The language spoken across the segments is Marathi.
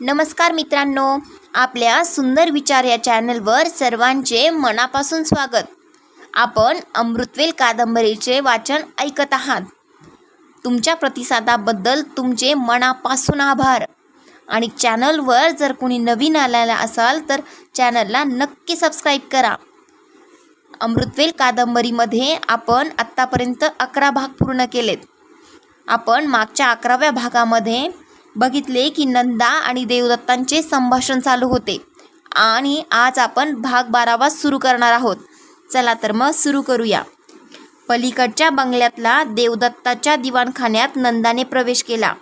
नमस्कार मित्रांनो आपल्या सुंदर विचार या चॅनलवर सर्वांचे मनापासून स्वागत. आपण अमृतवेल कादंबरीचे वाचन ऐकत आहात. तुमच्या प्रतिसादाबद्दल तुमचे मनापासून आभार. आणि चॅनलवर जर कोणी नवीन आलेला असाल तर चॅनलला नक्की सबस्क्राईब करा. अमृतवेल कादंबरीमध्ये आपण आत्तापर्यंत अकरा भाग पूर्ण केलेत. आपण मागच्या अकराव्या भागामध्ये बघितले की नंदा आणि देवदत्तांचे संभाषण चालू होते. आणि आज आपण भाग बारावा सुरू करणार आहोत. चला तर मग सुरू करूया. पलीकडच्या बंगल्यातला देवदत्ताच्या दिवाणखान्यात नंदाने प्रवेश केला.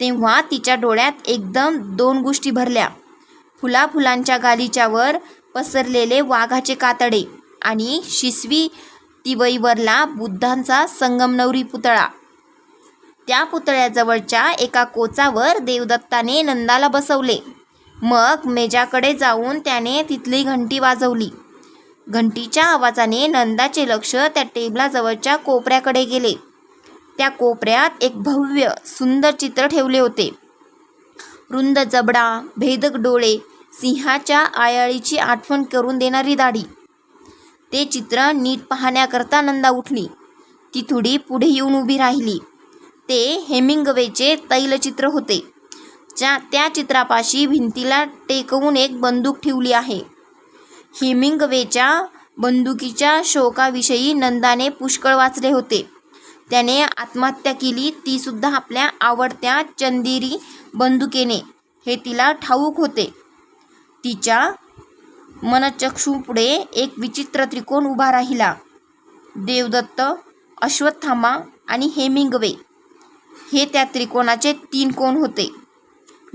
तेव्हा तिच्या डोळ्यात एकदम दोन गोष्टी भरल्या. फुला फुलांच्या गालीच्यावर पसरलेले वाघाचे कातडे आणि शिसवी तिवईवरला बुद्धांचा संगमनवरी पुतळा. त्या पुतळ्याजवळच्या एका कोचावर देवदत्ताने नंदाला बसवले. मग मेजाकडे जाऊन त्याने तिथली घंटी वाजवली. घंटीच्या आवाजाने नंदाचे लक्ष त्या टेबलाजवळच्या कोपऱ्याकडे गेले. त्या कोपऱ्यात एक भव्य सुंदर चित्र ठेवले होते. रुंद जबडा भेदक डोळे सिंहाच्या आयाळीची आठवण करून देणारी दाढी. ते चित्र नीट पाहण्याकरता नंदा उठली. ती थोडी पुढे येऊन उभी राहिली. ते हेमिंगवेचे तैलचित्र होते. ज्या त्या चित्रापाशी भिंतीला टेकवून एक बंदूक ठेवली आहे. हेमिंगवेच्या बंदुकीच्या शोकाविषयी नंदाने पुष्कळ वाचले होते. त्याने आत्महत्या केली तीसुद्धा आपल्या आवडत्या चंदेरी बंदुकेने. हे तिला ठाऊक होते. तिच्या मनचक्षूपुढे एक विचित्र त्रिकोण उभा राहिला. देवदत्त अश्वत्थामा आणि हेमिंगवे. हे त्या त्रिकोणाचे तीन कोण होते?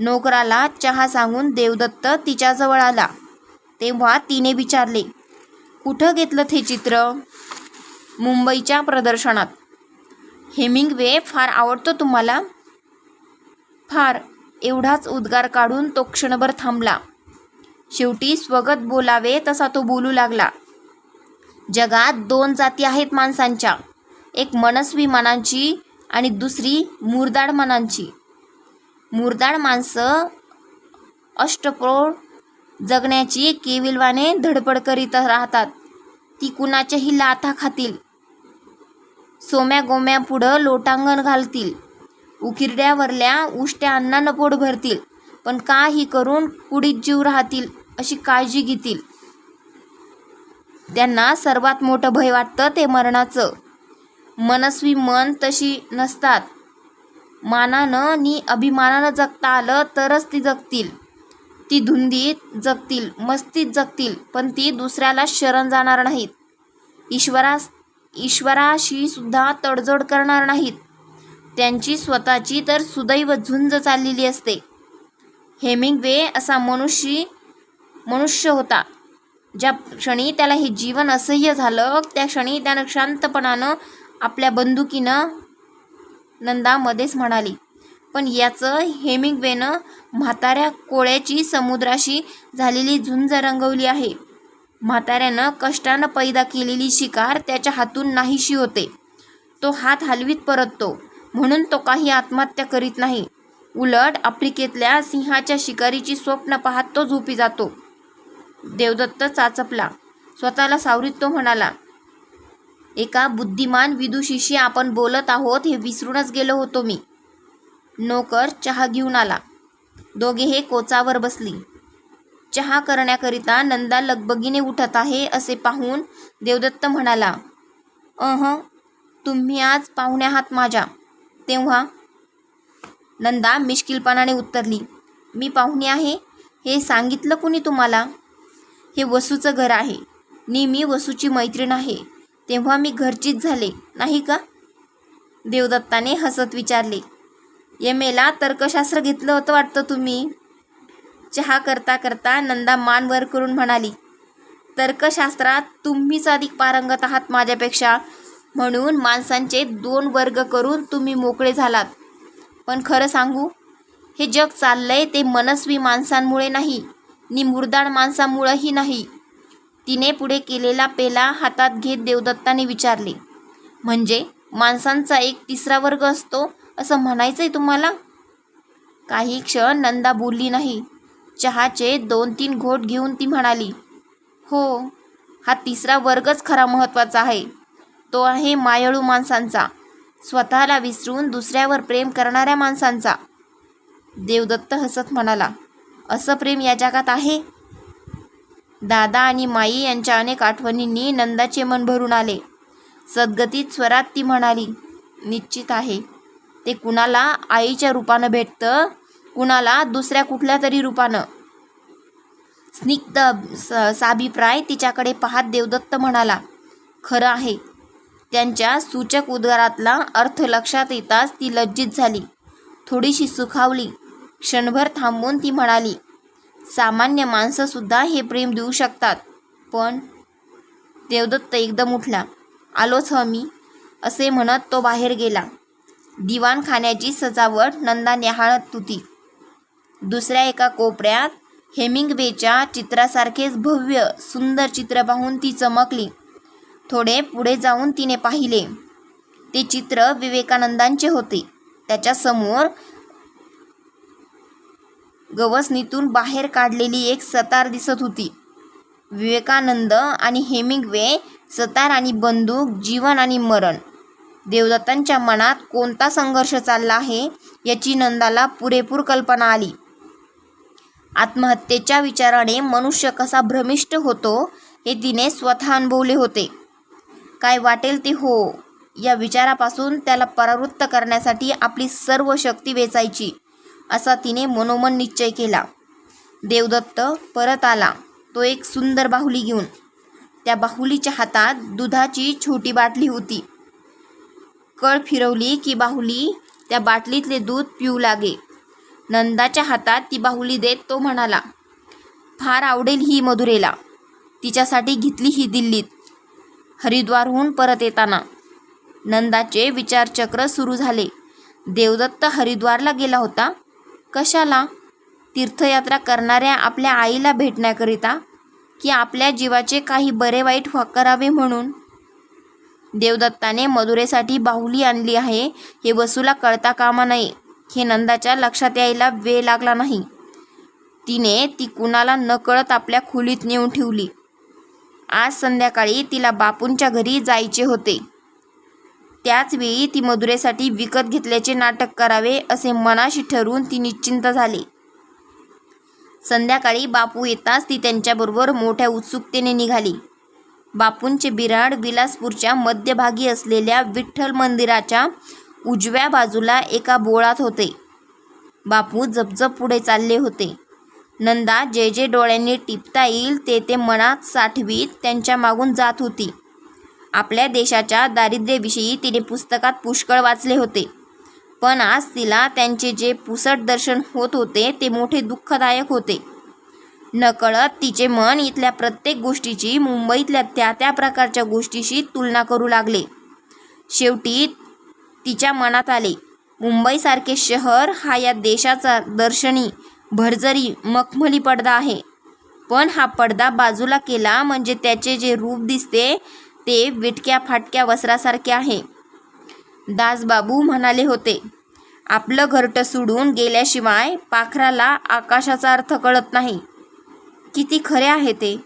नोकराला चहा सांगून देवदत्त तिच्याजवळ आला. तेव्हा तिने विचारले कुठं घेतलं ते चित्र? मुंबईच्या प्रदर्शनात. हेमिंगवे फार आवडतो तुम्हाला? फार. एवढाच उद्गार काढून तो क्षणभर थांबला. शेवटी स्वगत बोलावे तसा तो बोलू लागला. जगात दोन जाती आहेत माणसांच्या. एक मनस्वी मनांची आणि दुसरी मुरदाड मनांची. मुरदाड माणसं अष्टप्रोळ जगण्याची केविलवाने धडपड करीत राहतात. ती कुणाच्याही लाथा खातील. सोम्या गोम्या पुढं लोटांगण घालतील. उकिरड्यावरल्या उष्ट्या अन्नानं पोट भरतील. पण काही करून कुडीत जीव राहतील अशी काळजी घेतील. त्यांना सर्वात मोठं भय वाटतं ते मरणाचं. मनस्वी मन तशी नसतात. मानानं नि अभिमानानं जगता आलं तरच ती जगतील. ती धुंदीत जगतील मस्तीत जगतील पण ती दुसऱ्याला शरण जाणार नाहीत. ईश्वरास ईश्वराशी सुद्धा तडजोड करणार नाहीत. त्यांची स्वतःची तर सुदैव झुंज चाललेली असते. हेमिंगवे असा मनुष्य मनुष्य होता. ज्या क्षणी त्याला हे जीवन असह्य झालं त्या क्षणी त्यानं शांतपणानं आपल्या बंदुकीनं नंदामध्येच म्हणाली पण याचं हेमिंगवेनं म्हाताऱ्या कोळ्याची समुद्राशी झालेली झुंज रंगवली आहे. म्हाताऱ्यानं कष्टानं पैदा केलेली शिकार त्याच्या हातून नाहीशी होते. तो हात हलवीत परततो. म्हणून तो काही आत्महत्या करीत नाही. उलट आफ्रिकेतल्या सिंहाच्या शिकारीची स्वप्न पाहत तो झोपी जातो. देवदत्त चाचपला. स्वतःला सावरीत तो म्हणाला एका बुद्धिमान विदुषीशी आपण बोलत आहोत हे विसरूनच गेलो होतो मी. नोकर चहा घेऊन आला. दोघे हे कोचावर बसली. चहा करण्याकरिता नंदा लगबगीने उठत आहे असे पाहून देवदत्त म्हणाला अह तुम्ही आज पाहुणे आहात माझ्या. तेव्हा नंदा मिश्किलपणाने उत्तरली मी पाहुणे आहे हे सांगितलं कुणी तुम्हाला? हे वसूचं घर आहे. नेहमी मी वसूची मैत्रीण आहे. तेव्हा मी घरचीच झाले नाही का? देवदत्ताने हसत विचारले. यमेला तर्कशास्त्र घेतलं होतं वाटतं तुम्ही? चहा करता करता नंदा मान वर करून म्हणाली तर्कशास्त्रात तुम्हीच अधिक पारंगत आहात माझ्यापेक्षा. म्हणून माणसांचे दोन वर्ग करून तुम्ही मोकळे झालात. पण खरं सांगू हे जग चाललंय ते मनस्वी माणसांमुळे नाही नि मुरदाड माणसामुळंही नाही. तिने पुढे केलेला पेला हातात घेत देवदत्ताने विचारले म्हणजे माणसांचा एक तिसरा वर्ग असतो असं म्हणायचं आहे तुम्हाला? काही क्षण नंदा बोलली नाही. चहाचे दोन तीन घोट घेऊन ती म्हणाली हो हा तिसरा वर्गच खरा महत्त्वाचा आहे. तो आहे मायाळू माणसांचा. स्वतःला विसरून दुसऱ्यावर प्रेम करणाऱ्या माणसांचा. देवदत्त हसत म्हणाला असं प्रेम या जगात आहे? दादा आणि माई यांच्या अनेक आठवणींनी नंदाचे मन भरून आले. सद्गतीत स्वरात ती म्हणाली निश्चित आहे. ते कुणाला आईच्या रूपानं भेटतं? कुणाला दुसऱ्या कुठल्या तरी रूपानं? स्निग्ध स- साभिप्राय तिच्याकडे पाहत देवदत्त म्हणाला खरं आहे. त्यांच्या सूचक उद्गारातला अर्थ लक्षात येताच ती लज्जित झाली. थोडीशी सुखावली. क्षणभर थांबून ती म्हणाली सामान्य माणसंसुद्धा हे प्रेम देऊ शकतात. पण देवदत्त एकदम उठला. आलोच ह मी असे म्हणत तो बाहेर गेला. दिवाणखान्याची सजावट नंदा न्याहाळत होती दुसऱ्या एका कोपऱ्यात हेमिंगवेच्या चित्रासारखेच भव्य सुंदर चित्र पाहून ती चमकली. थोडे पुढे जाऊन तिने पाहिले. ते चित्र विवेकानंदांचे होते. त्याच्यासमोर गवसणीतून बाहेर काढलेली एक सतार दिसत होती. विवेकानंद आणि हेमिंग्वे सतार आणि बंदूक जीवन आणि मरण. देवदत्तांच्या मनात कोणता संघर्ष चालला आहे याची नंदाला पुरेपूर कल्पना आली. आत्महत्येच्या विचाराने मनुष्य कसा भ्रमिष्ट होतो हे तिने स्वतः अनुभवले होते. काय वाटेल ते हो या विचारापासून त्याला परावृत्त करण्यासाठी आपली सर्व शक्ती वेचायची. असा तिने मनोमन निश्चय केला. देवदत्त परत आला. तो एक सुंदर बाहुली घेऊन. त्या बाहुलीच्या हातात दुधाची छोटी बाटली होती. कळ फिरवली की बाहुली त्या बाटलीतले दूध पिऊ लागे. नंदाच्या हातात ती बाहुली देत तो म्हणाला फार आवडेल ही मधुरेला. तिच्यासाठी घेतली ही दिल्लीत. हरिद्वारहून परत येताना. नंदाचे विचारचक्र सुरू झाले. देवदत्त हरिद्वारला गेला होता. कशाला? तीर्थयात्रा करणाऱ्या आपल्या आईला भेटण्याकरिता की आपल्या जीवाचे काही बरे वाईट व्हा- करावे म्हणून? देवदत्ताने मधुरेसाठी बाहुली आणली आहे हे वसूला कळता कामा नये. हे नंदाच्या लक्षात यायला वेळ लागला नाही. तिने ती कुणाला नकळत आपल्या खोलीत नेऊन ठेवली. आज संध्याकाळी तिला बापूंच्या घरी जायचे होते. त्याचवेळी ती मधुरेसाठी विकत घेतल्याचे नाटक करावे असे मनाशी ठरवून ती निश्चिंत झाली. संध्याकाळी बापू येताच ती त्यांच्याबरोबर मोठ्या उत्सुकतेने निघाली. बापूंचे बिराड विलासपूरच्या मध्यभागी असलेल्या विठ्ठल मंदिराच्या उजव्या बाजूला एका बोळात होते. बापू जपजप पुढे चालले होते. नंदा जे जे डोळ्यांनी टिपता येईल ते ते मनात साठवीत त्यांच्या मागून जात होती. आपल्या देशाच्या दारिद्र्याविषयी तिने पुस्तकात पुष्कळ वाचले होते. पण आज तिला त्यांचे जे पुसट दर्शन होत होते ते मोठे दुःखदायक होते. नकळत तिचे मन इथल्या प्रत्येक गोष्टीची मुंबईतल्या त्या त्या प्रकारच्या गोष्टीशी तुलना करू लागले. शेवटी तिच्या मनात आले मुंबईसारखे शहर हा या देशाचा दर्शनी भरजरी मखमली पडदा आहे. पण हा पडदा बाजूला केला म्हणजे त्याचे जे रूप दिसते ते विटक्या फाटक्या वस्त्रासारखे आहे. दासबाबू म्हणाले होते आपलं घरटं सोडून गेल्याशिवाय पाखराला आकाशाचा अर्थ कळत नाही. किती खरे आहे ते.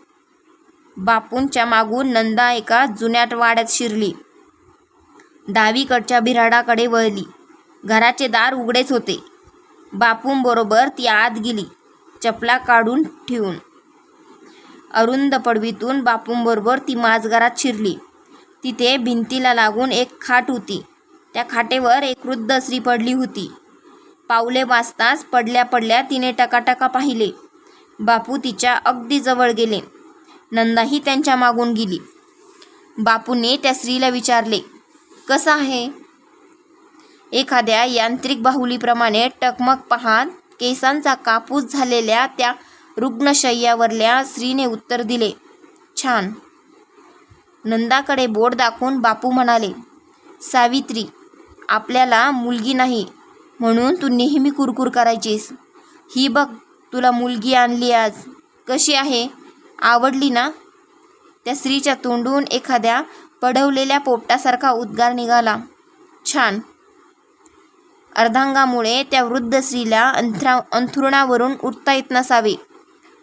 बापूंच्या मागून नंदा एका जुन्याट वाड्यात शिरली. डावीकडच्या बिराडाकडे वळली. घराचे दार उघडेच होते. बापूंबरोबर ती आत गेली चपला काढून ठेवून. अरुंद पडवीतून बापूंबरोबर ती माझघरात शिरली. तिथे भिंतीला लागून एक खाट होती. त्या खाटेवर एक वृद्ध स्त्री पडली होती. पावले वाजताच पडल्या पडल्या तिने टकाटका पाहिले. बापू तिच्या अगदी जवळ गेले. नंदाही त्यांच्या मागून गेली. बापूने त्या स्त्रीला विचारले कसं आहे? एखाद्या यांत्रिक बाहुलीप्रमाणे टकमक पाहत केसांचा कापूस झालेल्या त्या रुग्णशय्यावरल्या स्त्रीने उत्तर दिले. छान. नंदाकडे बोट दाखवून बापू म्हणाले सावित्री आपल्याला मुलगी नाही म्हणून तू नेहमी कुरकुर करायचीस. ही बघ तुला मुलगी आणली आज. कशी आहे? आवडली ना? त्या स्त्रीच्या तोंडून एखाद्या पडवलेल्या पोपटासारखा उद्गार निघाला. छान. अर्धांगामुळे त्या वृद्ध स्त्रीला अंथरा अंथरुणावरून उठता येत नसावे.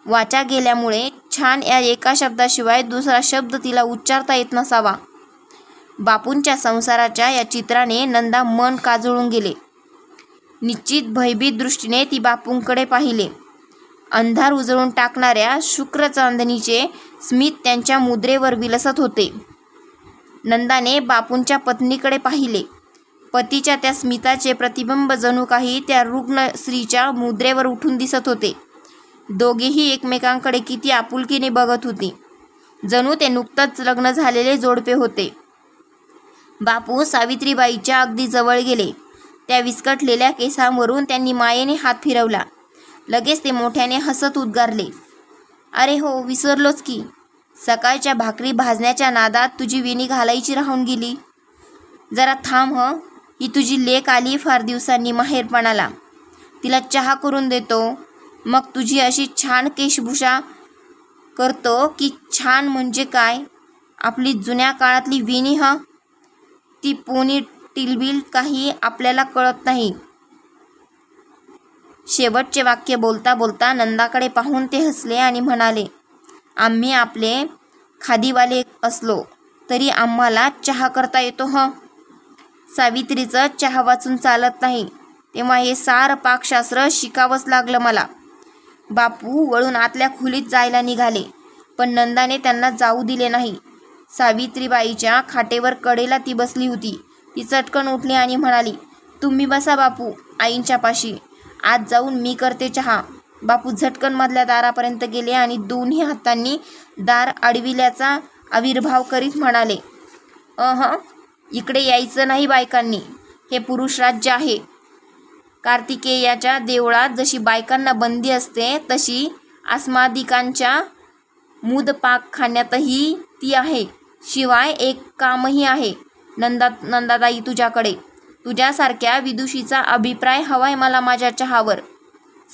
वाचा गेल्यामुळे छान या एका शब्दाशिवाय दुसरा शब्द तिला उच्चारता येत नसावा. बापूंच्या संसाराच्या या चित्राने नंदा मन काजळून गेले. निश्चित भयभीत दृष्टीने ती बापूंकडे पाहिले. अंधार उजळून टाकणाऱ्या शुक्रचांदणीचे स्मित त्यांच्या मुद्रेवर विलसत होते. नंदाने बापूंच्या पत्नीकडे पाहिले. पतीच्या त्या स्मिताचे प्रतिबिंब जणू काही त्या रुग्ण स्त्रीच्या मुद्रेवर उठून दिसत होते. दोघेही एकमेकांकडे किती आपुलकीने बघत होती. जणू ते नुकतंच लग्न झालेले जोडपे होते. बापू सावित्रीबाईच्या अगदी जवळ गेले. त्या विस्कटलेल्या केसांवरून त्यांनी मायेने हात फिरवला. लगेच ते मोठ्याने हसत उद्गारले. अरे हो विसरलोच की. सकाळच्या भाकरी भाजण्याच्या नादात तुझी विणी घालायची राहून गेली. जरा थांब ह. ही तुझी लेक आली फार दिवसांनी माहेरपणाला. तिला चहा करून देतो. मग तुझी अशी छान केशभूषा करतो की छान म्हणजे काय? आपली जुन्या काळातली विणी ह ती पोनी टिलबिल काही आपल्याला कळत नाही. शेवटचे वाक्य बोलता बोलता नंदाकडे पाहून ते हसले आणि म्हणाले आम्ही आपले खादीवाले असलो तरी आम्हाला चहा करता येतो ह? सावित्रीचं चहा वाचून चालत नाही. तेव्हा हे सार पाकशास्त्र शिकावंच लागलं मला. बापू वळून आतल्या खोलीत जायला निघाले पण नंदाने त्यांना जाऊ दिले नाही. सावित्रीबाईच्या खाटेवर कडेला ती बसली होती. ती चटकन उठली आणि म्हणाली तुम्ही बसा बापू आईंच्या पाशी. आज जाऊन मी करते चहा. बापू झटकन मधल्या दारापर्यंत गेले आणि दोन्ही हातांनी दार अडविल्याचा आविर्भाव करीत म्हणाले अह इकडे यायचं नाही बायकांनी. हे पुरुष राज्य आहे. कार्तिकेयाच्या देवळात जशी बायकांना बंदी असते तशी आस्मादिकांच्या मुदपाकखान्यातही ती आहे. शिवाय एक कामही आहे. नंदा नंदाताई तुझ्याकडे. तुझ्यासारख्या विदुषीचा अभिप्राय हवाय मला माझ्या चहावर.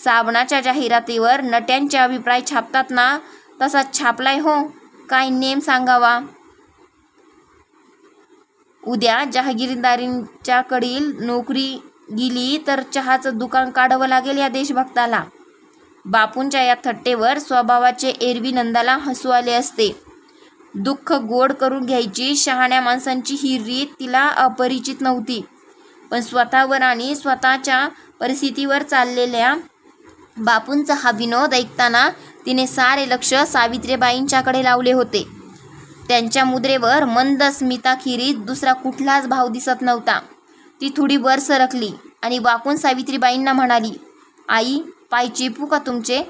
साबणाच्या जाहिरातीवर नट्यांचे अभिप्राय छापतात ना तसा छापलाय हो. काय नेम सांगावा? उद्या जहागीरदारींच्याकडील नोकरी गेली तर चहाचं दुकान काढावं लागेल या देशभक्ताला. बापूंच्या या थट्टेवर स्वभावाचे एरवी नंदाला हसू आले असते. दुःख गोड करून घ्यायची शहाण्या माणसांची ही रीत तिला अपरिचित नव्हती. पण स्वतःवर आणि स्वतःच्या परिस्थितीवर चाललेल्या बापूंचा हा विनोद ऐकताना तिने सारे लक्ष सावित्रीबाईंच्याकडे लावले होते. त्यांच्या मुद्रेवर मंद स्मिताखिरीत दुसरा कुठलाच भाव दिसत नव्हता. ती थोडी वर सरकली आणि वाकून सावित्रीबाईंना म्हणाली आई पाय चेपू का तुमचे?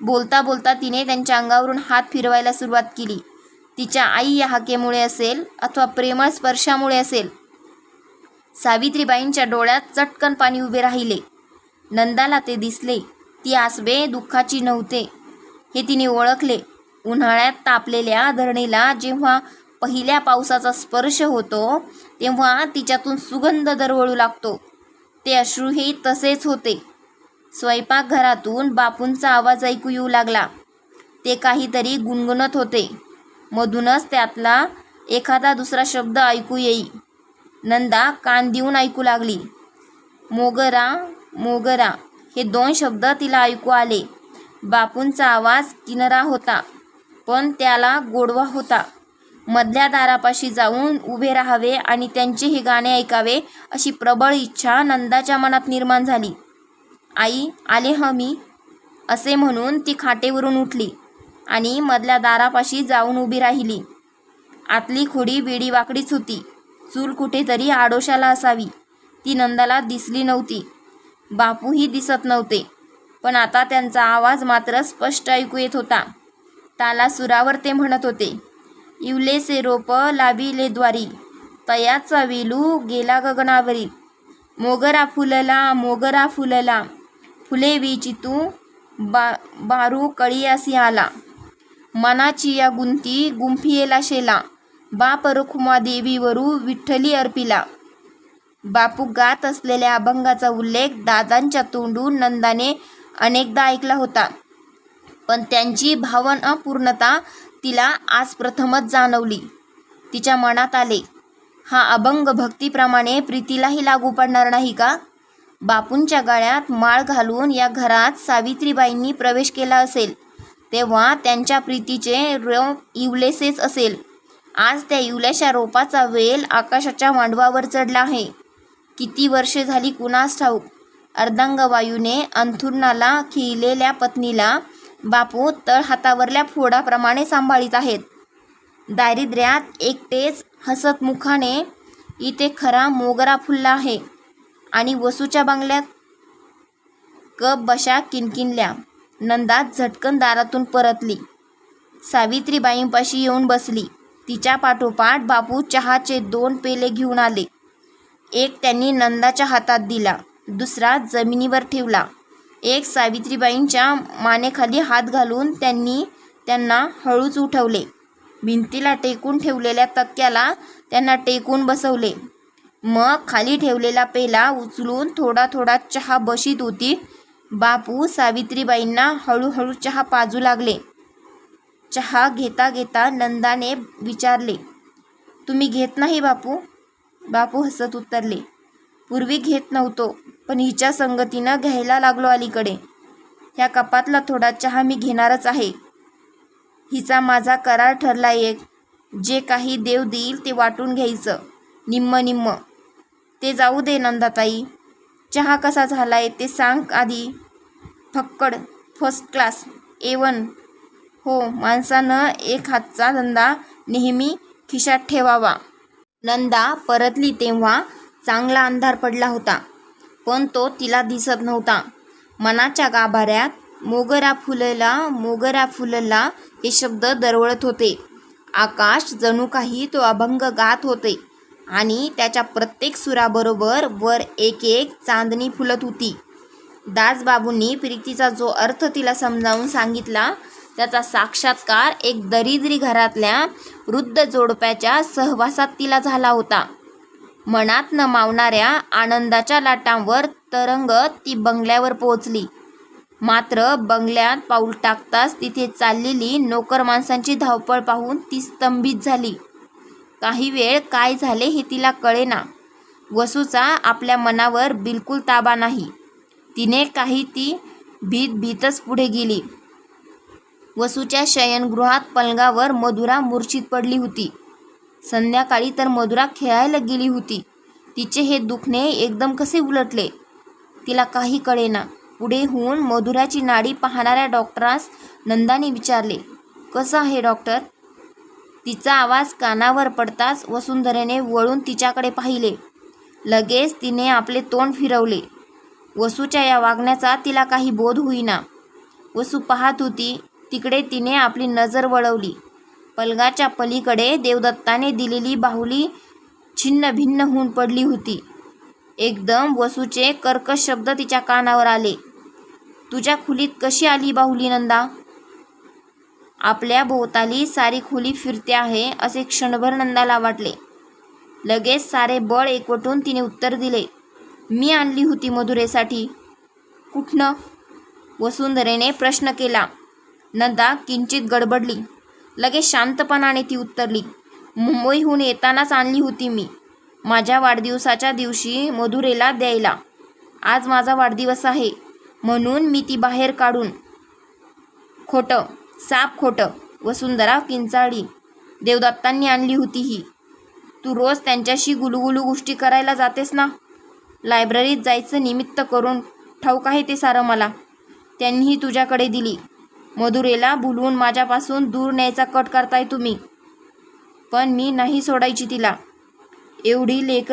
बोलता बोलता तिने त्यांच्या अंगावरून हात फिरवायला सुरुवात केली. तिच्या आई या हाकेमुळे असेल अथवा प्रेमळ स्पर्शामुळे असेल. सावित्रीबाईंच्या डोळ्यात चटकन पाणी उभे राहिले. नंदाला ते दिसले ती आसबे दुःखाची नव्हते. हे तिने ओळखले. उन्हाळ्यात तापलेल्या धरणीला जेव्हा पहिल्या पावसाचा स्पर्श होतो तेव्हा तिच्यातून सुगंध दरवळू लागतो. ते अश्रूही तसेच होते. स्वयंपाकघरातून बापूंचा आवाज ऐकू येऊ लागला. ते काहीतरी गुणगुणत होते. मधूनच त्यातला एखादा दुसरा शब्द ऐकू येई. नंदा कान देऊन ऐकू लागली. मोगरा मोगरा हे दोन शब्द तिला ऐकू आले. बापूंचा आवाज किनरा होता पण त्याला गोडवा होता. मधल्या दारापाशी जाऊन उभे राहावे आणि त्यांचे हे गाणे ऐकावे अशी प्रबळ इच्छा नंदाच्या मनात निर्माण झाली. आई आले ह मी असे म्हणून ती खाटेवरून उठली आणि मधल्या दारापाशी जाऊन उभी राहिली. आतली खोडी बिडीवाकडीच होती. चूल कुठेतरी आडोशाला असावी. ती नंदाला दिसली नव्हती. बापूही दिसत नव्हते. पण आता त्यांचा आवाज मात्र स्पष्ट ऐकू येत होता. ताला सुरावर ते म्हणत होते इवलेसे रोप लाविले द्वारी. तयाचा वेलू गेला गगनावरी. मोगरा फुलला मोगरा फुलला. फुले विचितू बा बारू कळीयासी आला. मनाची या गुंती गुंफियेला शेला. बाप रखुमा देवीवरू विठ्ठली अर्पिला. बापू गात असलेल्या अभंगाचा उल्लेख दादांच्या तोंडून नंदाने अनेकदा ऐकला होता. पण त्यांची भावन अपूर्णता तिला आज प्रथमच जाणवली. तिच्या मनात आले हा अभंग भक्तीप्रमाणे प्रीतीलाही लागू पडणार नाही का? बापूंच्या गळ्यात माळ घालून या घरात सावित्रीबाईंनी प्रवेश केला असेल तेव्हा त्यांच्या प्रीतीचे रोप इवलेसेच असेल. आज त्या इवल्याशा रोपाचा वेल आकाशाच्या मांडवावर चढला आहे. किती वर्षे झाली कुणास ठाऊक? अर्धांगवायूने अंथुर्णाला खिळलेल्या पत्नीला बापू तळहातावरल्या फोडाप्रमाणे सांभाळीत आहेत. दारिद्र्यात एकटेच हसत मुखाने इथे खरा मोगरा फुलला आहे आणि वसूच्या बंगल्यात कप बशा किनकिनल्या. नंदा झटकन दारातून परतली. सावित्रीबाईंपाशी येऊन बसली. तिच्या पाठोपाठ बापू चहाचे दोन पेले घेऊन आले. एक त्यांनी नंदाच्या हातात दिला. दुसरा जमिनीवर ठेवला. एक सावित्रीबाईंच्या मानेखाली हात घालून त्यांनी त्यांना हळूच उठवले. भिंतीला टेकून ठेवलेल्या तक्क्याला त्यांना टेकून बसवले. मग खाली ठेवलेला पेला उचलून थोडा थोडा चहा बशीत होती. बापू सावित्रीबाईंना हळूहळू चहा पाजू लागले. चहा घेता घेता नंदाने विचारले तुम्ही घेत नाही बापू? बापू हसत उतरले पूर्वी घेत नव्हतो. पण हिच्या संगतीनं घ्यायला लागलो अलीकडे. ह्या कपातला थोडा चहा मी घेणारच आहे. हिचा माझा करार ठरला एक. जे काही देव देईल ते वाटून घ्यायचं. निम्म निम्म. ते जाऊ दे नंदाताई. चहा कसा झालाय ते सांग आधी. फक्कड फर्स्ट क्लास ए वन हो माणसानं एक हातचा धंदा नेहमी खिशात ठेवावा. नंदा परतली तेव्हा चांगला अंधार पडला होता. पण तो तिला दिसत नव्हता. मनाच्या गाभाऱ्यात मोगरा फुलला मोगरा फुलला हे शब्द दरवळत होते. आकाश जणू काही तो अभंग गात होते आणि त्याच्या प्रत्येक सुराबरोबर वर एक एक चांदणी फुलत होती. दासबाबूंनी प्रीतीचा जो अर्थ तिला समजावून सांगितला त्याचा साक्षात्कार एक दरिद्री घरातल्या वृद्ध जोडप्याच्या सहवासात तिला झाला होता. मनात न मावणाऱ्या आनंदाच्या लाटांवर तरंगत ती बंगल्यावर पोहोचली. मात्र बंगल्यात पाऊल टाकताच तिथे चाललेली नोकर माणसांची धावपळ पाहून ती स्तंभित झाली. काही वेळ काय झाले हे तिला कळेना. वसूचा आपल्या मनावर बिलकुल ताबा नाही. तिने काही ती भीत भीतच पुढे गेली. वसूच्या शयनगृहात पलंगावर मधुरा मूर्छित पडली होती. संध्याकाळी तर मधुरा खेळायला गेली होती. तिचे हे दुखणे एकदम कसे उलटले? तिला काही कळेना. पुढे होऊन मधुराची नाडी पाहणाऱ्या डॉक्टरास नंदाने विचारले कसं आहे डॉक्टर? तिचा आवाज कानावर पडताच वसुंधरेने वळून तिच्याकडे पाहिले. लगेच तिने आपले तोंड फिरवले. वसूच्या या वागण्याचा तिला काही बोध होईना. वसू पाहत होती तिकडे तिने आपली नजर वळवली. पलगाच्या पलीकडे देवदत्ताने दिलेली बाहुली छिन्न भिन्न होऊन पडली होती. एकदम वसूचे कर्कश शब्द तिच्या कानावर आले. तुझ्या खोलीत कशी आली बाहुली नंदा? आपल्या भोवताली सारी खोली फिरते आहे असे क्षणभर नंदाला वाटले. लगेच सारे बळ एकवटून तिने उत्तर दिले मी आणली होती मधुरेसाठी. कुठनं? वसुंधरेने प्रश्न केला. नंदा किंचित गडबडली. लगेच शांतपणाने ती उत्तरली. मुंबईहून येतानाच आणली होती मी. माझ्या वाढदिवसाच्या दिवशी मधुरेला द्यायला. आज माझा वाढदिवस आहे. म्हणून मी ती बाहेर काढून खोटं साप खोटं वसुंधरा किंचाळी देवदत्तांनी आणली होती ही. तू रोज त्यांच्याशी गुलुगुलू गोष्टी करायला जातेस ना? लायब्ररीत जायचं निमित्त करून ठाऊक आहे ते सारं मला. त्यांनीही तुझ्याकडे दिली. मधुरेला भुलवून माझ्यापासून दूर न्यायचा कट करताय तुम्ही. पण मी नाही सोडायची तिला. एवढी लेक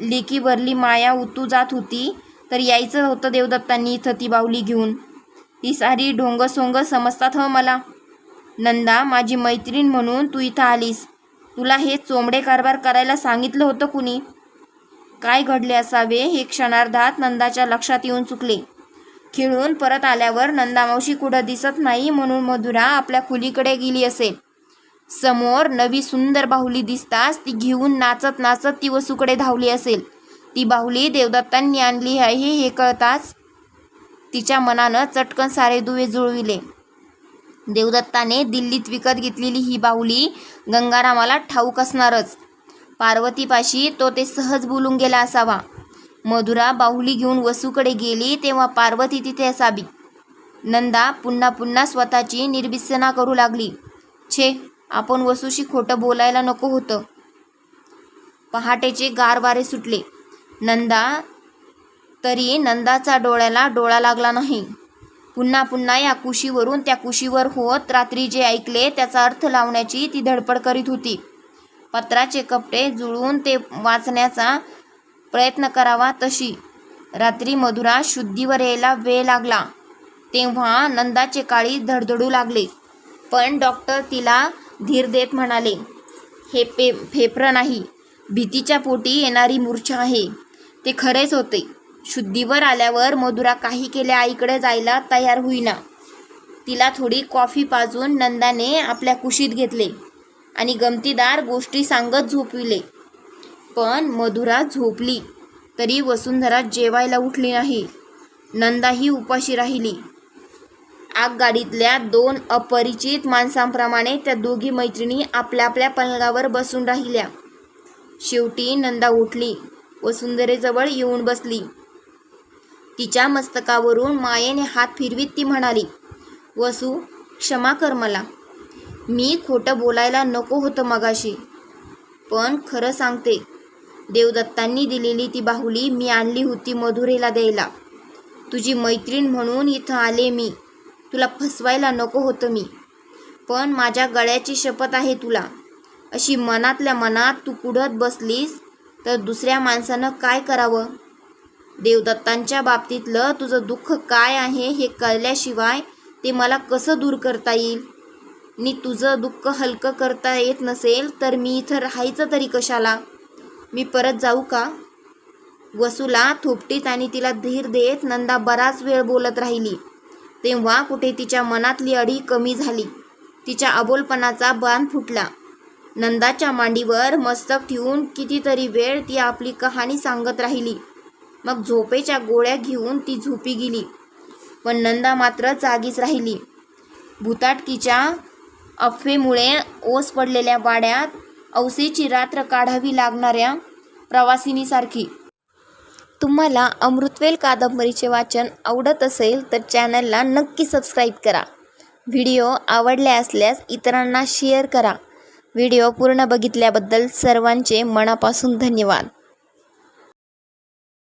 लेकीवरली माया उतू जात होती तर यायचं होतं देवदत्तांनी इथं ती बाहुली घेऊन. ती सारी ढोंगसोंग समजतात ह मला. नंदा माझी मैत्रीण म्हणून तू इथं आलीस. तुला हे चोंबडे कारभार करायला सांगितलं होतं कुणी? काय घडले असावे हे क्षणार्धात नंदाच्या लक्षात येऊन चुकले. खिळून परत आल्यावर नंदामावशी कुठं दिसत नाही म्हणून मधुरा आपल्या खोलीकडे गेली असेल. समोर नवी सुंदर बाहुली दिसताच ती घेऊन नाचत नाचत ती वसूकडे धावली असेल. ती बाहुली देवदत्तांनी आणली आहे हे कळताच तिच्या मनानं चटकन सारे दुवे जुळविले. देवदत्ताने दिल्लीत विकत घेतलेली ही बाहुली गंगारामाला ठाऊक असणारच. पार्वतीपाशी तो ते सहज बोलून गेला असावा. मधुरा बाहुली घेऊन वसूकडे गेली तेव्हा पार्वती तिथे असावी. नंदा पुन्हा पुन्हा स्वतःची निर्बिसना करू लागली. छे आपण वसूशी खोटं बोलायला नको होतं. पहाटेचे गार वारे सुटले. नंदा तरी नंदाचा डोळ्याला डोळा लागला नाही. पुन्हा पुन्हा या कुशीवरून त्या कुशीवर होत रात्री जे ऐकले त्याचा अर्थ लावण्याची ती धडपड करीत होती. पत्राचे कपडे जुळवून ते वाचण्याचा प्रयत्न करावा तशी. रात्री मधुरा शुद्धीवर यायला वेळ लागला. तेव्हा नंदाचे काळी धडधडू लागले. पण डॉक्टर तिला धीर देत म्हणाले हे पे फेफरं नाही. भीतीच्या पोटी येणारी मूर्छा आहे. ते खरेच होते. शुद्धीवर आल्यावर मधुरा काही केल्या आईकडे जायला तयार होईना. तिला थोडी कॉफी पाजून नंदाने आपल्या कुशीत घेतले आणि गमतीदार गोष्टी सांगत झोपविले. पण मधुरा झोपली. तरी वसुंधरा जेवायला उठली नाही. नंदाही उपाशी राहिली. आगगाडीतल्या दोन अपरिचित माणसांप्रमाणे त्या दोघी मैत्रिणी आपल्या आपल्या पलंगावर बसून राहिल्या. शेवटी नंदा उठली. वसुंधरेजवळ येऊन बसली. तिच्या मस्तकावरून मायेने हात फिरवीत ती म्हणाली वसू क्षमा कर मला. मी खोटं बोलायला नको होतं मगाशी. पण खरं सांगते देवदत्तांनी दिलेली ती बाहुली मी आणली होती मधुरेला द्यायला. तुझी मैत्रीण म्हणून इथं आले मी. तुला फसवायला नको होतं मी. पण माझ्या गळ्याची शपथ आहे तुला. अशी मनातल्या मनात तू कुढत बसलीस तर दुसऱ्या माणसानं काय करावं? देवदत्तांच्या बाबतीतलं तुझं दुःख काय आहे हे कळल्याशिवाय ते मला कसं दूर करता येईल? नी तुझं दुःख हलकं करता येत नसेल तर मी इथं राहायचं तरी कशाला? मी परत जाऊ का? वसूला थोपटीत आणि तिला धीर देत नंदा बराच वेळ बोलत राहिली. तेव्हा कुठे तिच्या मनातली अडी कमी झाली. तिच्या अबोलपणाचा बाण फुटला. नंदाच्या मांडीवर मस्तक ठेवून कितीतरी वेळ ती आपली कहाणी सांगत राहिली. मग झोपेच्या गोळ्या घेऊन ती झोपी गेली. पण नंदा मात्र जागीच राहिली. भूताटकीच्या अफवेमुळे ओस पडलेल्या वाड्यात औसेची रात्र काढावी लागणाऱ्या प्रवासिनीसारखी. तुम्हाला अमृतवेल कादंबरीचे वाचन आवडत असेल तर चॅनलला नक्की सबस्क्राईब करा. व्हिडिओ आवडले असल्यास इतरांना शेअर करा. व्हिडिओ पूर्ण बघितल्याबद्दल सर्वांचे मनापासून धन्यवाद.